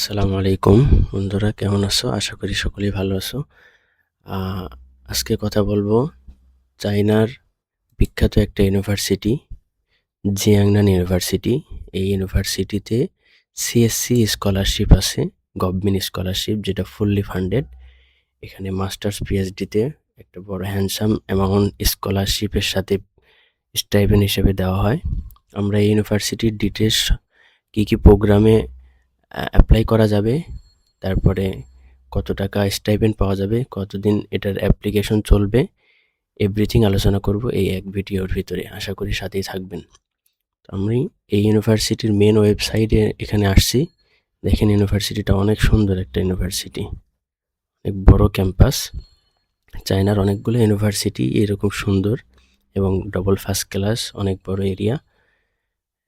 আসসালামু আলাইকুম। বন্ধুরা, কেমন আছো? আশা করি সকলেই ভালো আছো। আজকে কথা বলব চায়নার বিখ্যাত একটা ইউনিভার্সিটি, জিয়াংনান ইউনিভার্সিটি। এই ইউনিভার্সিটিতে সিএসসি স্কলারশিপ আছে গভর্নমেন্ট স্কলারশিপ যেটা ফুললি ফান্ডেড এখানে মাস্টার্স পিএইচডিতে একটা বড় হ্যান্ডসাম অ্যামাউন্ট স্কলারশিপের সাথে স্টাইপেন্ড হিসেবে দেওয়া হয়। আমরা এই ইউনিভার্সিটির ডিটেলস কী কী প্রোগ্রামে অ্যাপ্লাই করা যাবে। তারপরে কত টাকা স্টাইপেন্ড পাওয়া যাবে, কতদিন এটার অ্যাপ্লিকেশন চলবে এভরিথিং আলোচনা করব এই এক ভিডিওর ভিতরে। আশা করি সাথেই থাকবেন। আমি এই ইউনিভার্সিটির মেন ওয়েবসাইটে এখানে আসছি। দেখেন ইউনিভার্সিটিটা অনেক সুন্দর একটা ইউনিভার্সিটি অনেক বড় ক্যাম্পাস চায়নার অনেকগুলো ইউনিভার্সিটি এরকম সুন্দর এবং ডবল ফার্স্ট ক্লাস অনেক বড় এরিয়া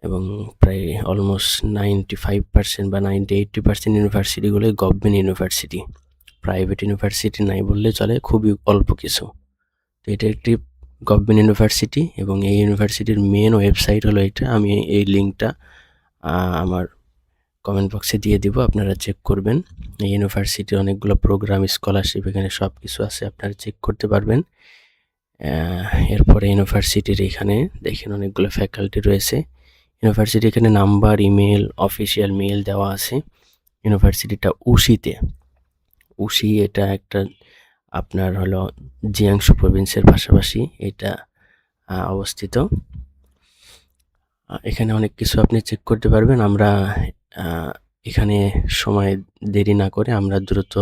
এবং প্রায় অলমোস্ট নাইনটি ফাইভ পার্সেন্ট বা নাইনটি এইটটি পার্সেন্ট ইউনিভার্সিটিগুলোই গভর্নমেন্ট ইউনিভার্সিটি প্রাইভেট ইউনিভার্সিটি নাই বললে চলে, খুবই অল্প কিছু। তো এটা একটি গভর্নমেন্ট ইউনিভার্সিটি এবং এই ইউনিভার্সিটির মেন ওয়েবসাইট হলো এটা। আমি এই লিঙ্কটা আমার কমেন্ট বক্সে দিয়ে দিব, আপনারা চেক করবেন। এই ইউনিভার্সিটির অনেকগুলো প্রোগ্রাম স্কলারশিপ এখানে সব কিছু আছে, আপনারা চেক করতে পারবেন। এরপরে ইউনিভার্সিটির এখানে দেখেন অনেকগুলো ফ্যাকাল্টি রয়েছে। ইউনিভার্সিটি এখানে নাম্বার ইমেল অফিসিয়াল মেল দেওয়া আছে। ইউনিভার্সিটিটা উশিতে। উশি এটা একটা আপনার হলো জিয়াংশু প্রভিন্সের পাশাপাশি এটা অবস্থিত। এখানে অনেক কিছু আপনি চেক করতে পারবেন। আমরা এখানে সময় দেরি না করে আমরা দ্রুত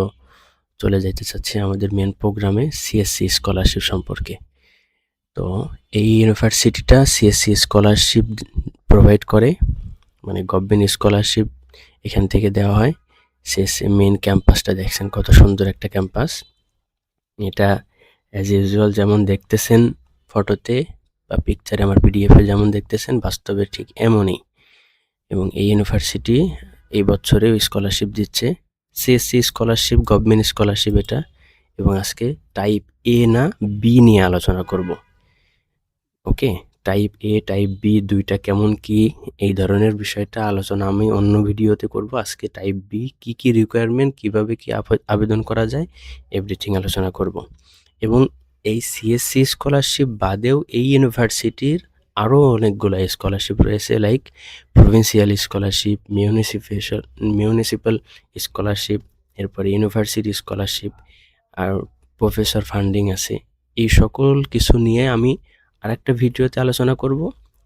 চলে যেতে চাচ্ছি আমাদের মেন প্রোগ্রামে সিএসসি স্কলারশিপ সম্পর্কে। তো এই ইউনিভার্সিটিটা সিএসসি স্কলারশিপ প্রোভাইড করে মানে গভর্নমেন্ট স্কলারশিপ এখান থেকে দেওয়া হয়। সিএসসি মেন ক্যাম্পাসটা দেখছেন কত সুন্দর একটা ক্যাম্পাস এটা অ্যাজ ইউজুয়াল যেমন দেখতেছেন ফটোতে বা পিকচারে আমার পিডিএফে যেমন দেখতেছেন, বাস্তবে ঠিক এমনই। এবং এই ইউনিভার্সিটি এই বছরেও স্কলারশিপ দিচ্ছে। সিএসসি স্কলারশিপ গভর্নমেন্ট স্কলারশিপ এটা। এবং আজকে টাইপ এ না বি নিয়ে আলোচনা করব। Okay type A type B দুইটা কেমন কি? এই ধরনের বিষয়টা আলোচনা আমি অন্য ভিডিওতে করব। আজকে টাইপ বি কি কি রিকোয়ারমেন্ট কীভাবে কি আবে- আবেদন করা যায় এভরিথিং আলোচনা করব। এবং এই সিএসসি স্কলারশিপ বাদেও এই ইউনিভার্সিটির আরও অনেকগুলো স্কলারশিপ রয়েছে like provincial scholarship municipation municipal scholarship এরপরে ইউনিভার্সিটি স্কলারশিপ আর প্রফেসর ফান্ডিং আছে। এই সকল কিছু নিয়ে আমি আরেকটা ভিডিওতে আলোচনা করব।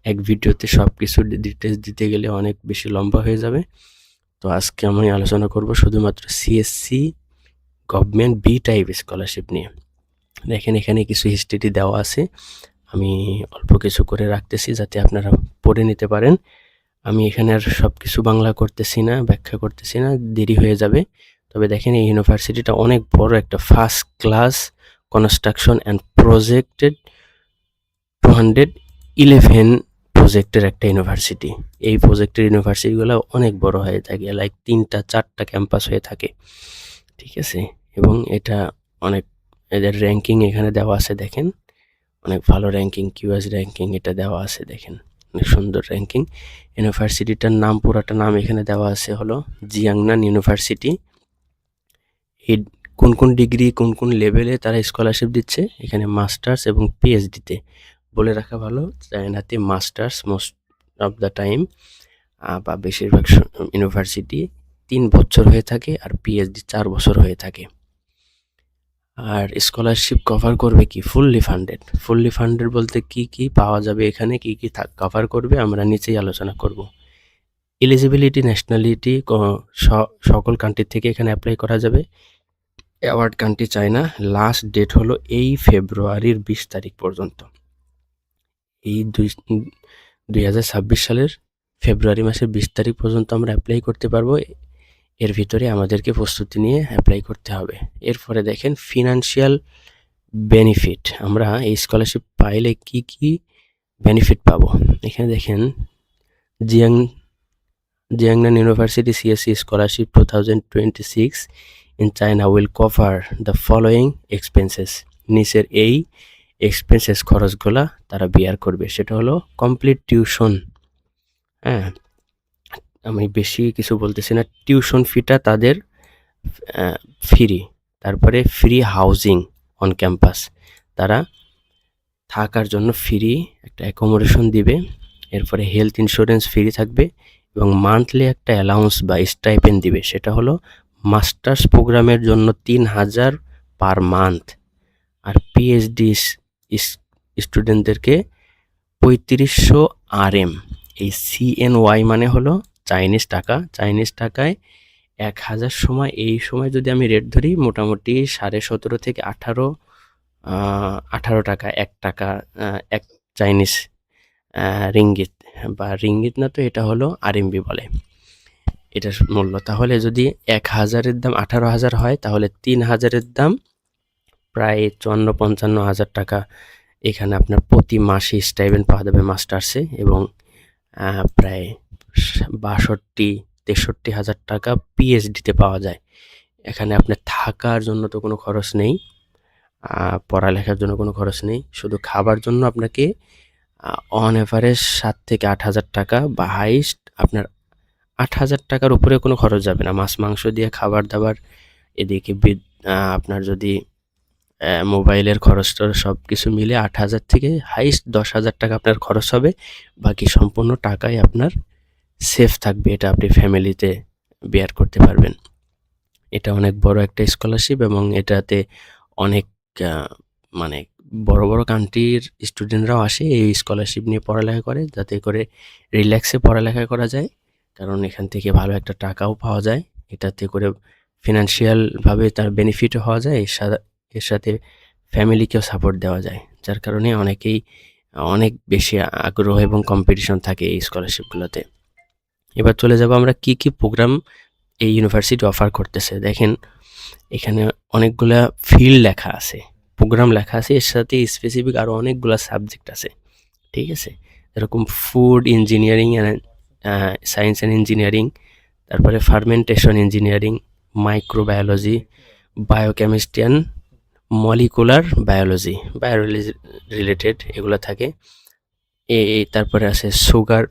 এক ভিডিওতে সব কিছু ডিটেলস দিতে গেলে অনেক বেশি লম্বা হয়ে যাবে। তো আজকে আমি আলোচনা করব শুধুমাত্র CSC government B type scholarship নিয়ে। দেখেন, এখানে কিছু হিস্ট্রিটি দেওয়া আছে। আমি অল্প কিছু করে রাখতেছি যাতে আপনারা পড়ে নিতে পারেন। আমি এখানে আর সব কিছু বাংলা করতেছি না, ব্যাখ্যা করতেছি না, দেরি হয়ে যাবে। তবে দেখেন, এই ইউনিভার্সিটিটা অনেক বড় একটা first class construction and projected two hundred eleven প্রজেক্টের একটা ইউনিভার্সিটি এই প্রজেক্টের ইউনিভার্সিটিগুলো অনেক বড় হয়ে থাকে লাইক তিনটা, চারটা ক্যাম্পাস হয়ে থাকে, ঠিক আছে? এবং এটা অনেক, এদের র্যাঙ্কিং এখানে দেওয়া আছে, দেখেন? অনেক ভালো র্যাঙ্কিং কিউএস র্যাঙ্কিং এটা দেওয়া আছে, দেখেন? অনেক সুন্দর র্যাঙ্কিং ইউনিভার্সিটিটার নাম, পুরাটা নাম এখানে দেওয়া আছে হলো জিয়াংনান ইউনিভার্সিটি এই কোন কোন ডিগ্রি কোন কোন লেভেলে তারা স্কলারশিপ দিচ্ছে? এখানে মাস্টার্স এবং পিএইচডিতে বলে রাখা ভালো, চায়নাতে masters most of the time বা বেশিরভাগ ইউনিভার্সিটি তিন বছর হয়ে থাকে আর পিএইচডি চার বছর হয়ে থাকে। আর স্কলারশিপ কভার করবে কি? ফুললি ফান্ডেড ফুললি ফান্ডেড বলতে কি কি পাওয়া যাবে এখানে, কি কি কভার করবে আমরা নিচেই আলোচনা করব। এলিজিবিলিটি ন্যাশনালিটি সকল কান্ট্রি থেকে এখানে অ্যাপ্লাই করা যাবে। Award country China last date হলো এই ফেব্রুয়ারির বিশ তারিখ পর্যন্ত। এই দুই দুই হাজার ছাব্বিশ সালের ফেব্রুয়ারি মাসের বিশ তারিখ পর্যন্ত আমরা অ্যাপ্লাই করতে পারব। এর ভিতরে আমাদেরকে প্রস্তুতি নিয়ে অ্যাপ্লাই করতে হবে। এরপরে দেখেন ফিনান্সিয়াল বেনিফিট আমরা এই স্কলারশিপ পাইলে কি কি বেনিফিট পাবো? এখানে দেখেন Jiang, Jiangnan university CSC scholarship two thousand twenty six in China will cover the following expenses নিচের এই এক্সপেন্সেস খরচগুলা তারা বিয়ার করবে। সেটা হলো কমপ্লিট টিউশন হ্যাঁ আমি বেশি কিছু বলতেছি না। টিউশন ফিটা তাদের ফ্রি তারপরে ফ্রি হাউজিং অন ক্যাম্পাস তারা থাকার জন্য ফ্রি একটা অ্যাকোমোডেশন দিবে। এরপরে হেলথ ইন্স্যুরেন্স ফ্রি থাকবে এবং মান্থলি একটা অ্যালাউন্স বা স্টাইপেন দিবে। সেটা হলো মাস্টার্স প্রোগ্রামের জন্য তিন হাজার পার মান্থ আর পিএইচডি স্টুডেন্টদেরকে পঁয়ত্রিশশো আর এম এই সিএনওয়াই মানে হলো চাইনিজ টাকা। চাইনিজ টাকায় এক হাজার সময়, এই সময় যদি আমি রেট ধরি, মোটামুটি সাড়ে সতেরো থেকে আঠারো আঠারো টাকা, এক টাকা এক চাইনিজ রিঙ্গিত, বা রিঙ্গিত না তো, এটা হলো আরএমবি বলে। এটার মূল্য। তাহলে যদি এক হাজারের দাম আঠারো হাজার হয়, তাহলে তিন হাজারের দাম প্রায় চুয়ান্ন পঞ্চান্ন হাজার টাকা এখানে আপনার প্রতি মাসে স্টাইপেন্ড পাওয়া যাবে মাস্টার্সে এবং প্রায় বাষট্টি তেষট্টি হাজার টাকা পিএইচডিতে পাওয়া যায়। এখানে আপনার থাকার জন্য তো কোনো খরচ নেই পড়ালেখার জন্য কোনো খরচ নেই। শুধু খাবার জন্য আপনাকে অন অ্যাভারেজ সাত থেকে আট হাজার টাকা বা হাইস্ট আপনার আট হাজার টাকার উপরে কোনো খরচ যাবে না। মাছ, মাংস দিয়ে খাবার দাবার, এদিকে আপনার যদি মোবাইলের খরচ টরচ সব কিছু মিলে আট হাজার থেকে হাইস্ট দশ হাজার টাকা আপনার খরচ হবে। বাকি সম্পূর্ণ টাকাই আপনার সেফ থাকবে, এটা আপনি ফ্যামিলিতে বেয়ার করতে পারবেন। এটা অনেক বড় একটা স্কলারশিপ এবং এটাতে অনেক মানে বড় বড় কান্ট্রির স্টুডেন্টরাও আসে এই স্কলারশিপ নিয়ে পড়ালেখা করে, যাতে করে রিল্যাক্সে পড়ালেখা করা যায়। কারণ এখান থেকে ভালো একটা টাকাও পাওয়া যায়। এটাতে করে ফিনান্সিয়ালভাবে তার বেনিফিটও হওয়া যায়। এর এর সাথে ফ্যামিলিকেও সাপোর্ট দেওয়া যায়। যার কারণে অনেকেই, অনেক বেশি আগ্রহ এবং কম্পিটিশন থাকে এই স্কলারশিপগুলোতে এবার চলে যাব আমরা কি কি প্রোগ্রাম এই ইউনিভার্সিটি অফার করতেছে। দেখেন, এখানে অনেকগুলা ফিল্ড লেখা আছে প্রোগ্রাম লেখা আছে, এর সাথে স্পেসিফিক আরও অনেকগুলো সাবজেক্ট আছে, ঠিক আছে? এরকম food engineering science and engineering তারপরে fermentation engineering microbiology biochemistry and molecular biology biology related এগুলো থাকে। এ তারপরে আছে সুগার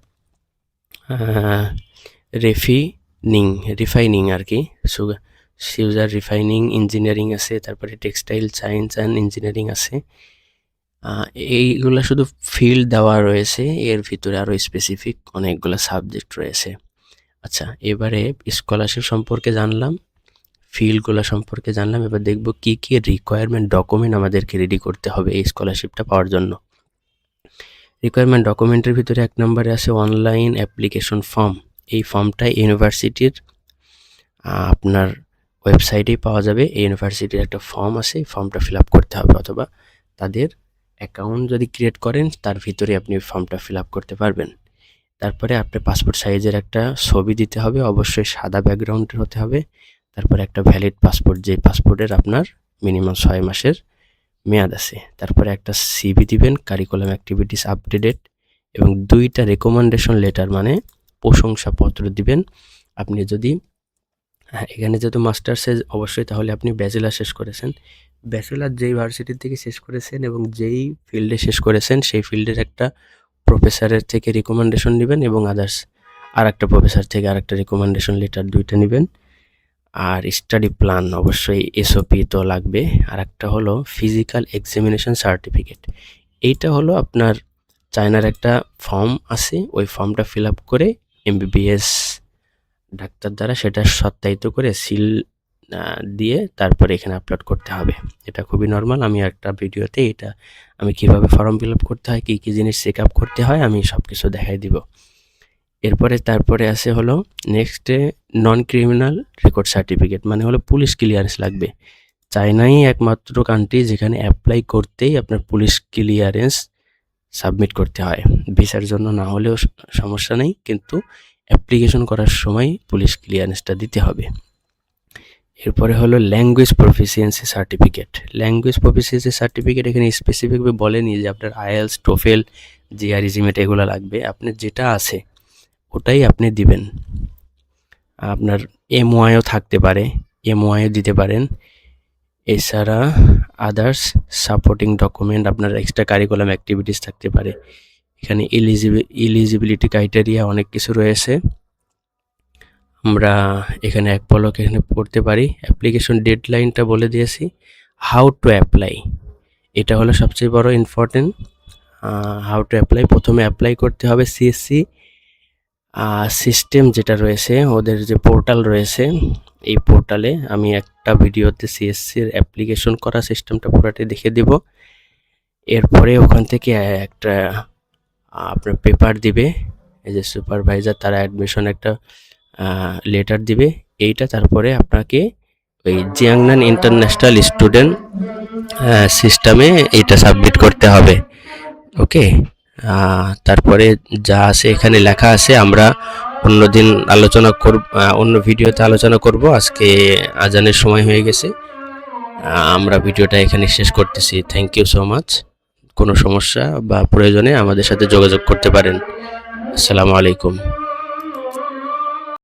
রেফিনিং রিফাইনিং আর কি সুগার সিউজার রিফাইনিং ইঞ্জিনিয়ারিং আছে, তারপরে টেক্সটাইল সায়েন্স অ্যান্ড ইঞ্জিনিয়ারিং আছে। এইগুলো শুধু ফিল্ড দেওয়া রয়েছে, এর ভিতরে আরও স্পেসিফিক অনেকগুলো সাবজেক্ট রয়েছে। আচ্ছা এবারে স্কলারশিপ সম্পর্কে জানলাম। ফিল্ডগুলো সম্পর্কে জানলাম, এবার দেখব কি কি রিকোয়ারমেন্ট ডকুমেন্ট আমাদেরকে রেডি করতে হবে এই স্কলারশিপটা পাওয়ার জন্য। রিকোয়ারমেন্ট ডকুমেন্টের ভিতরে এক নম্বরে আছে অনলাইন অ্যাপ্লিকেশন ফর্ম এই ফর্মটা ইউনিভার্সিটির আপনার ওয়েবসাইটেই পাওয়া যাবে। এই ইউনিভার্সিটির একটা ফর্ম আছে, এই ফর্মটা ফিল আপ করতে হবে অথবা তাদের অ্যাকাউন্ট যদি ক্রিয়েট করেন, তার ভিতরে আপনি ফর্মটা ফিল আপ করতে পারবেন। তারপরে আপনার পাসপোর্ট সাইজের একটা ছবি দিতে হবে, অবশ্যই সাদা ব্যাকগ্রাউন্ডের হতে হবে। তারপরে একটা ভ্যালিড পাসপোর্ট যে পাসপোর্টের আপনার মিনিমাম ছয় মাসের মেয়াদ আছে। তারপরে একটা সিভি দিবেন কারিকুলাম অ্যাক্টিভিটিস আপডেটেড এবং দুইটা রেকমেন্ডেশন লেটার মানে প্রশংসাপত্র দিবেন। আপনি যদি হ্যাঁ এখানে যেহেতু মাস্টার্সে অবশ্যই তাহলে আপনি ব্যাচেলার শেষ করেছেন। ব্যাচেলার যেই ভার্সিটির থেকে শেষ করেছেন এবং যেই ফিল্ডে শেষ করেছেন, সেই ফিল্ডের একটা প্রফেসরের থেকে রিকমেন্ডেশন নেবেন এবং আদার্স আর একটা প্রফেসর থেকে আর একটা রিকমেন্ডেশন লেটার দুইটা নেবেন। আর স্টাডি প্ল্যান অবশ্যই এসওপি তো লাগবে। আর একটা হলো ফিজিক্যাল এক্সামিনেশন সার্টিফিকেট এইটা হলো আপনার চায়নার একটা ফর্ম আছে, ওই ফর্মটা ফিল আপ করে এমবিবিএস ডাক্তার দ্বারা সেটা সত্যায়িত করে সিল দিয়ে তারপরে এখানে আপলোড করতে হবে। এটা খুবই নর্মাল আমি একটা ভিডিওতে এটা আমি কীভাবে ফর্ম ফিল আপ করতে হয়, কী কী জিনিস চেক আপ করতে হয়, আমি সব কিছু দেখাই দিব। এরপরে তারপরে আছে হলো নেক্সটে নন ক্রিমিনাল রেকর্ড সার্টিফিকেট মানে হলো পুলিশ ক্লিয়ারেন্স লাগবে। চায়নাই একমাত্র কান্ট্রি যেখানে অ্যাপ্লাই করতেই আপনার পুলিশ ক্লিয়ারেন্স সাবমিট করতে হয়। ভিসার জন্য না হলেও সমস্যা নেই, কিন্তু অ্যাপ্লিকেশন করার সময় পুলিশ ক্লিয়ারেন্সটা দিতে হবে। এরপরে হলো language proficiency certificate language proficiency certificate এখানে স্পেসিফিকভাবে বলেনি যে আপনার আইএলস টোফেল জিআরইজিমেট এগুলো লাগবে। আপনার যেটা আছে ওটাই আপনি দিবেন। আপনার এমওয়াইও থাকতে পারে এমওয়াইও দিতে পারেন। এছাড়া আদার্স সাপোর্টিং ডকুমেন্ট আপনার এক্সট্রা কারিকুলাম অ্যাক্টিভিটিস থাকতে পারে। এখানে ইলিজিবি ইলিজিবিলিটি ক্রাইটেরিয়া অনেক কিছু রয়েছে। আমরা এখানে এক পলক এখানে পড়তে পারি। অ্যাপ্লিকেশন ডেডলাইনটা বলে দিয়েছি। হাউ টু অ্যাপ্লাই এটা হলো সবচেয়ে বড় ইম্পর্টেন্ট হাউ টু অ্যাপ্লাই প্রথমে অ্যাপ্লাই করতে হবে সিএসসি সিস্টেম যেটা রয়েছে, ওদের যে পোর্টাল রয়েছে, এই পোর্টালে আমি একটা ভিডিওতে সিএসসির অ্যাপ্লিকেশন করা সিস্টেমটা পুরোটি দেখে দেব। এরপরে ওখান থেকে একটা আপনার পেপার দিবে, এই যে সুপারভাইজার তারা অ্যাডমিশন একটা লেটার দিবে। এইটা তারপরে আপনাকে ওই জিয়াংনান ইন্টারন্যাশনাল স্টুডেন্ট সিস্টেমে এইটা সাবমিট করতে হবে। ওকে তারপরে যা আছে এখানে লেখা আছে, আমরা অন্য দিন আলোচনা করব অন্য ভিডিওতে আলোচনা করব। আজকে আজানের সময় হয়ে গেছে। আমরা ভিডিওটা এখানে শেষ করতেছি। থ্যাংক ইউ সো মাচ কোনো সমস্যা বা প্রয়োজনে আমাদের সাথে যোগাযোগ করতে পারেন। আসসালামু আলাইকুম।